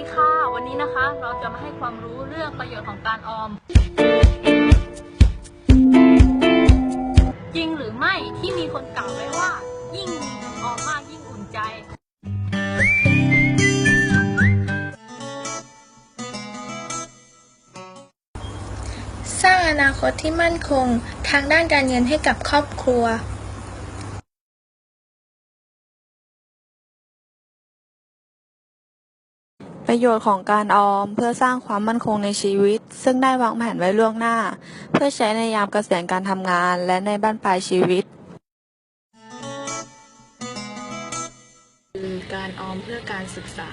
วันนี้นะคะ เราจะมาให้ความรู้เรื่องประโยชน์ของการออม จริงหรือไม่ที่มีคนกล่าวไว้ว่า ยิ่งมีเงินออมมากยิ่งอุ่นใจ สร้างอนาคตที่มั่นคงทางด้านการเงินให้กับครอบครัว ประโยชน์ของการออมเพื่อสร้างความมั่นคงในชีวิต ซึ่งได้วางแผนไว้ล่วงหน้า เพื่อใช้ในยามเกษียณการทำงานและในบ้านปลายชีวิตคือการออมเพื่อการศึกษา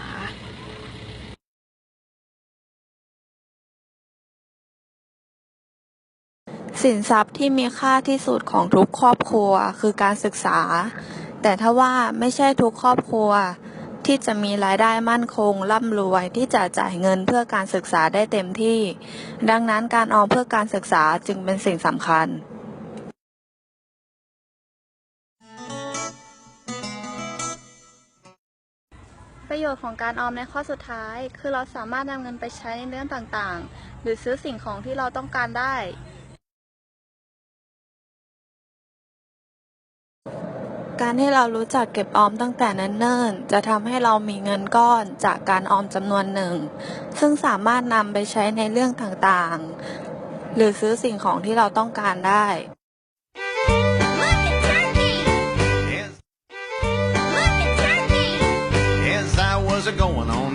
สินทรัพย์ที่มีค่าที่สุดของทุกครอบครัวคือการศึกษา แต่ถ้าว่าไม่ใช่ทุกครอบครัว ที่จะมีรายได้มั่นคง ร่ำรวยที่จะจ่ายเงินเพื่อการศึกษาได้เต็มที่ ดังนั้นการออมเพื่อการศึกษาจึงเป็นสิ่งสำคัญประโยชน์ของการออมในข้อสุดท้าย คือเราสามารถนำเงินไปใช้ในเรื่องต่างๆ หรือซื้อสิ่งของที่เราต้องการได้ การที่เรารู้จักเก็บออมตั้งแต่เนิ่นๆ จะทำให้เรามีเงินก้อนจากการออมจำนวนหนึ่ง ซึ่งสามารถนำไปใช้ในเรื่องต่างๆ หรือซื้อสิ่งของที่เราต้องการได้ As, as I was a going on